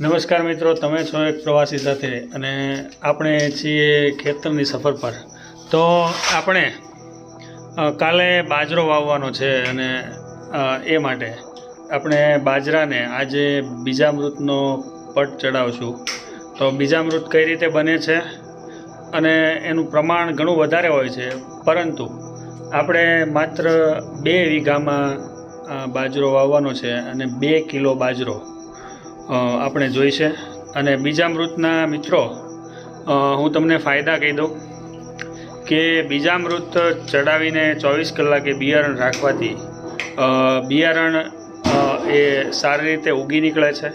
નમસ્કાર મિત્રો, તમે છો એક પ્રવાસી સાથે અને આપણે છીએ ખેતરની સફર પર. તો આપણે કાલે બાજરો વાવવાનો છે અને એ માટે આપણે બાજરાને આજે બીજામૃતનો પટ ચડાવશું. તો બીજામૃત કઈ રીતે બને છે અને એનું પ્રમાણ ઘણું વધારે હોય છે. પરંતુ આપણે માત્ર બે વીઘામાં બાજરો વાવવાનો છે અને બે કિલો બાજરો આપણે જોઈશે અને બીજા મૃતના મિત્રો હું તમને ફાયદા કહી દઉં કે બીજા મૃત ચડાવીને ચોવીસ કલાકે બિયારણ રાખવાથી બિયારણ એ સારી રીતે ઉગી નીકળે છે.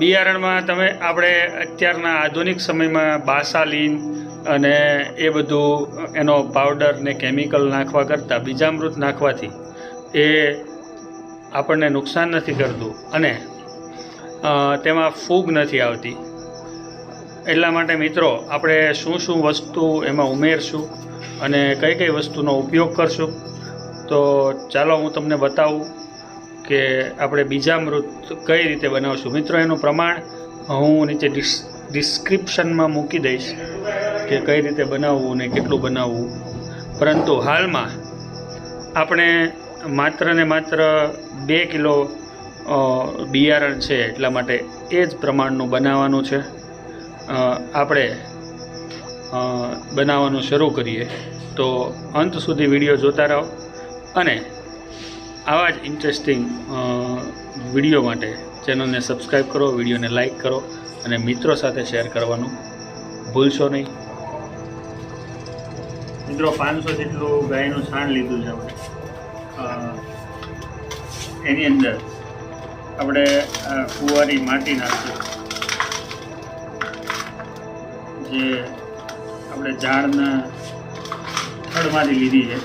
બિયારણમાં તમે, આપણે અત્યારના આધુનિક સમયમાં બાસાલીન અને એ બધું, એનો પાવડર ને કેમિકલ નાખવા કરતાં, બીજામૃત નાખવાથી એ આપણને નુકસાન નથી કરતું. અને તેમાં ફૂગ નથી આવતી. એટલા માટે મિત્રો, આપણે શું શું વસ્તુ એમાં ઉમેરશું અને કઈ કઈ વસ્તુનો ઉપયોગ કરશું? તો ચાલો હું તમને બતાવું કે આપણે બીજા મૃત કઈ રીતે બનાવશું. મિત્રો, એનું પ્રમાણ હું નીચે ડિસ, ડિસ્ક્રિપ્શનમાં મૂકી દઈશ કે કઈ રીતે બનાવવું ને કેટલું બનાવવું. પરંતુ હાલમાં આપણે માત્ર ને માત્ર બે કિલો બિયારણ છે એટલા માટે એ જ પ્રમાણનું બનાવવાનું છે. આપણે બનાવવાનું શરૂ કરીએ. તો અંત સુધી વીડિયો જોતા રહો અને આવા જ ઇન્ટરેસ્ટિંગ વીડિયો માટે ચેનલને સબસ્ક્રાઈબ કરો, વિડીયોને લાઈક કરો અને મિત્રો સાથે શેર કરવાનું ભૂલશો નહીં. મિત્રો, પાંચસો જેટલું ગાયનું છાણ લીધું છે આપણે. એની અંદર આપણે કુંવારી માટી નાખીએ જે આપણે ઝાડના થડમાંથી લીધી છે.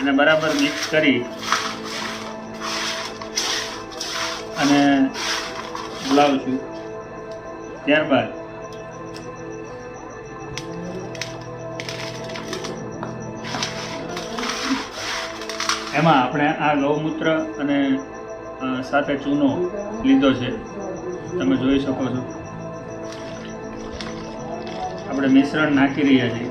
અને બરાબર મિક્સ કરી અને બોલાવશું ત્યારબાદ એમાં આપણે આ ગૌમૂત્ર અને સાથે ચૂનો લીધો છે. તમે જોઈ શકો છો. આપણે મિશ્રણ નાખી રહ્યા છીએ.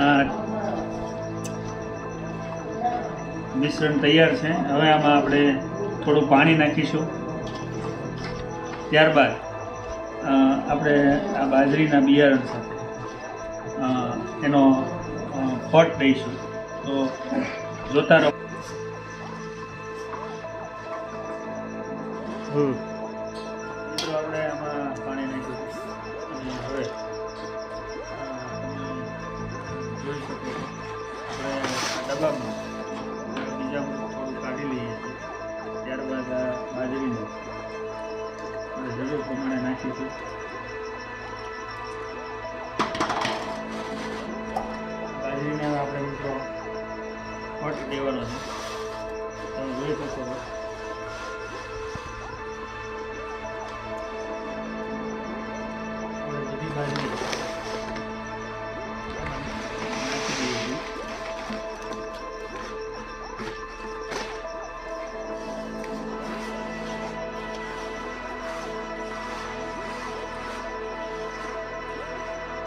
આ મિશ્રણ તૈયાર છે. હવે આમાં આપણે થોડું પાણી નાખીશું. ત્યારબાદ આપણે આ બાજરીના બિયારણ સાથે એનો ફોટ દઈશું તો જોતા રહો. મિત્રો આપણે આમાં પાણી નાખ્યું. અને હવે જોઈ શકો આપણે ડબ્બામાં બીજા થોડું કાઢી લઈએ છીએ. ત્યારબાદ આ બાજરીનું જરૂર પ્રમાણે નાખીશું.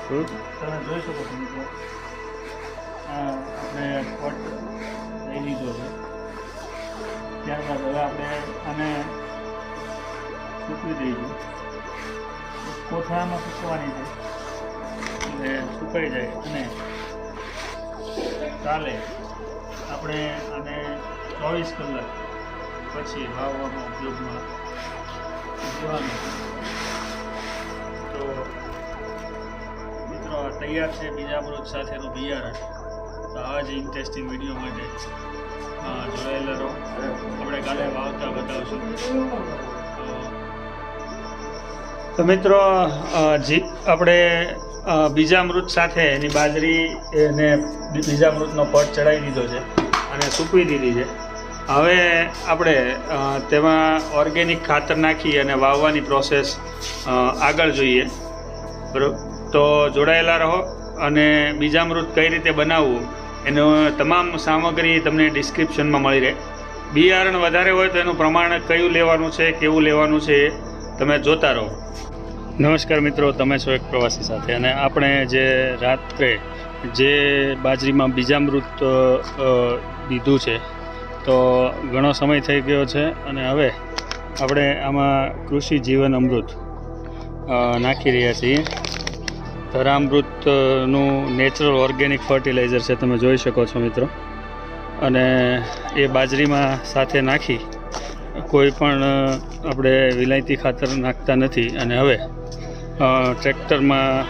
તમે જોઈ શકો છો મિત્રો. આપણે પટ લઈ લીધો છે. ત્યારબાદ હવે આપણે આને સૂકવી દઈશું. કોથળામાં સૂકવાની છે. એટલે સુકાઈ જાય અને કાલે આપણે આને ચોવીસ કલાક પછી વાવવામાં ઉપયોગમાં લેવાનું તો તૈયાર છે બીજા બીજામૃત સાથેનું બિયારણ તો આવા જ ઇન્ટરેસ્ટિંગ વીડિયો માટે જોડાયેલા રહો. આપણે કાલે વાવતા બતાવશું. તો- મિત્રો જી આપણે બીજા અમૃત સાથે એની બાજરી એને બીજા અમૃતનો પટ ચડાવી દીધો છે અને સૂકવી દીધી છે. હવે આપણે તેમાં ઓર્ગેનિક ખાતર નાખી અને વાવવાની પ્રોસેસ આગળ જોઈએ. બરોબર? તો જોડાયેલા રહો અને બીજામૃત કઈ રીતે બનાવવું એનો તમામ સામગ્રી તમને ડિસ્ક્રિપ્શનમાં મળી રહે. બિયારણ વધારે હોય તો એનું પ્રમાણ કયું લેવાનું છે, કેવું લેવાનું છે એ તમે જોતા રહો. નમસ્કાર મિત્રો, તમે છો એક પ્રવાસી સાથે અને આપણે જે રાત્રે જે બાજરીમાં બીજામૃત દીધું છે, તો ઘણો સમય થઈ ગયો છે અને હવે આપણે આમાં કૃષિ જીવન અમૃત નાખી રહ્યા છીએ. ધરામૃતનું નેચરલ ઓર્ગેનિક ફર્ટિલાઇઝર છે, તમે જોઈ શકો છો મિત્રો. અને એ બાજરીમાં સાથે નાખી કોઈ પણ આપણે વિલાયતી ખાતર નાખતા નથી. અને હવે ટ્રેક્ટરમાં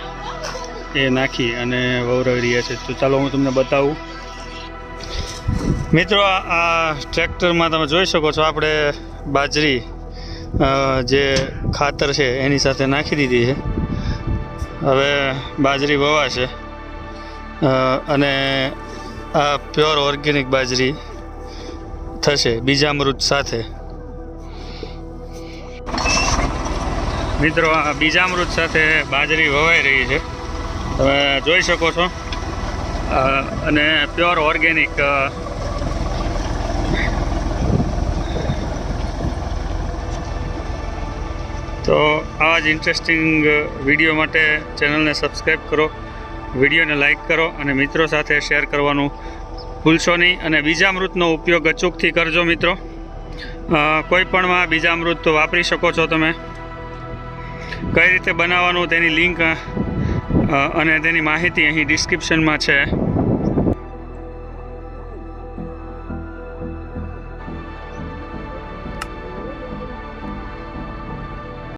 એ નાખી અને વવરાવી રહ્યા છે. તો ચાલો હું તમને બતાવું. મિત્રો, આ- ટ્રેક્ટરમાં તમે જોઈ શકો છો, આપણે બાજરી જે ખાતર છે, એની સાથે નાખી દીધી છે. હવે બાજરી વવાશે છે. અને આ પ્યોર ઓર્ગેનિક બાજરી થશે બીજામૃત સાથે. મિત્રો, આ બીજામૃત સાથે બાજરી વવાઈ રહી છે. તમે જોઈ શકો છો. અને પ્યોર ઓર્ગેનિક તો આવા જ ઇન્ટરેસ્ટિંગ વીડિયો માટે ચેનલને સબસ્ક્રાઈબ કરો વિડીયોને લાઇક કરો અને મિત્રો સાથે શેર કરવાનું ભૂલશો નહીં. અને બીજામૃતનો ઉપયોગ અચૂકથી કરજો મિત્રો. કોઈપણમાં કોઈ પણમાં બીજામૃત વાપરી શકો છો તમે. કઈ રીતે બનાવવાનું તેની લિંક અને તેની માહિતી અહીં ડિસ્ક્રિપ્શનમાં છે.